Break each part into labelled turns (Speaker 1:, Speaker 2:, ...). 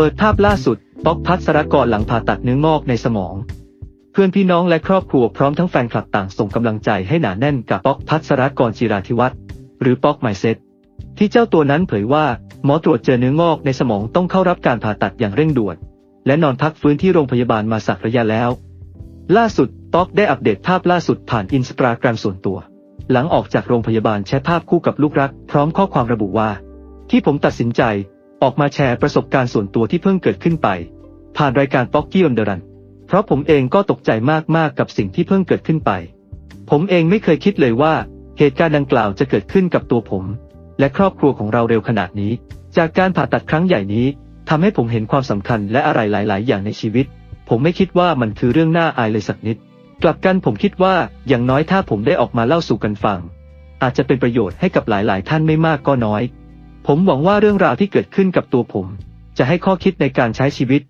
Speaker 1: เปิดภาพล่าสุด ป๊อกพัสรกรหลังผ่าตัดเนื้องอกในสมอง เพื่อนพี่น้องและครอบครัวพร้อมทั้งแฟนคลับต่างส่งกำลังใจให้หนาแน่นกับป๊อกพัสรกรจิราธิวัฒน์หรือป๊อกไมเซ็ตที่เจ้าตัวนั้นเผยว่า หมอตรวจเจอเนื้องอกในสมองต้องเข้ารับการผ่าตัดอย่างเร่งด่วน และนอนพักฟื้นที่โรงพยาบาลมาสักระยะแล้ว ล่าสุดป๊อกได้อัปเดตภาพล่าสุดผ่านอินสตาแกรมส่วนตัว หลังออกจากโรงพยาบาลแชร์ภาพคู่กับลูกรัก พร้อมข้อความระบุว่า ที่ผมตัดสินใจ ออกมาแชร์ประสบการณ์ส่วนตัวที่เพิ่งเกิดขึ้นไป ผ่านรายการป๊อกกี้อ n เดรัน เพราะผมเองก็ตกใจมากๆกับสิ่งที่เพิ่งเกิดขึ้นไป ผมเองไม่เคยคิดเลยว่า เหตุการณ์ดังกล่าวจะเกิดขึ้นกับตัวผม และครอบครัวของเราเร็วขนาดนี้ จากการผ่าตัดครั้งใหญ่นี้ทำให้ผมเห็นความสำคัญและอะไรหลาย ๆ อย่างในชีวิต ผมไม่คิดว่ามันคือเรื่องน่าอายเลยสักนิด กลับกันผมคิดว่าอย่างน้อยถ้าผมได้ออกมาเล่าสู่กันฟัง อาจจะเป็นประโยชน์ให้กับหลาย ๆ ท่านไม่มากก็น้อย ผมหวังว่าเรื่องราวที่เกิดขึ้นกับตัวผม จะให้ข้อคิดในการใช้ชีวิต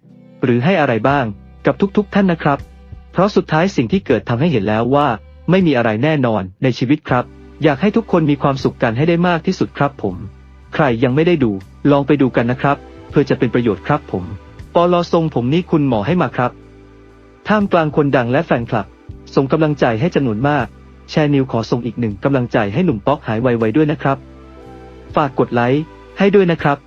Speaker 1: หรือให้อะไรบ้างกับทุกๆท่านนะครับ เพราะสุดท้ายสิ่งที่เกิดทำให้เห็นแล้วว่า ไม่มีอะไรแน่นอนในชีวิตครับ อยากให้ทุกคนมีความสุขกันให้ได้มากที่สุดครับผม ใครยังไม่ได้ดู ลองไปดูกันนะครับ เพื่อจะเป็นประโยชน์ครับผมปอลอทรงผมนี่คุณหมอให้มาครับท่ามกลางคนดังและแฟนคลับ ส่งกำลังใจให้จำนวนมาก แชร์นิวขอส่งอีกหนึ่งกำลังใจให้หนุ่มป๊อกหายไวๆด้วยนะครับ ฝากกดไลค์ให้ด้วยนะครับ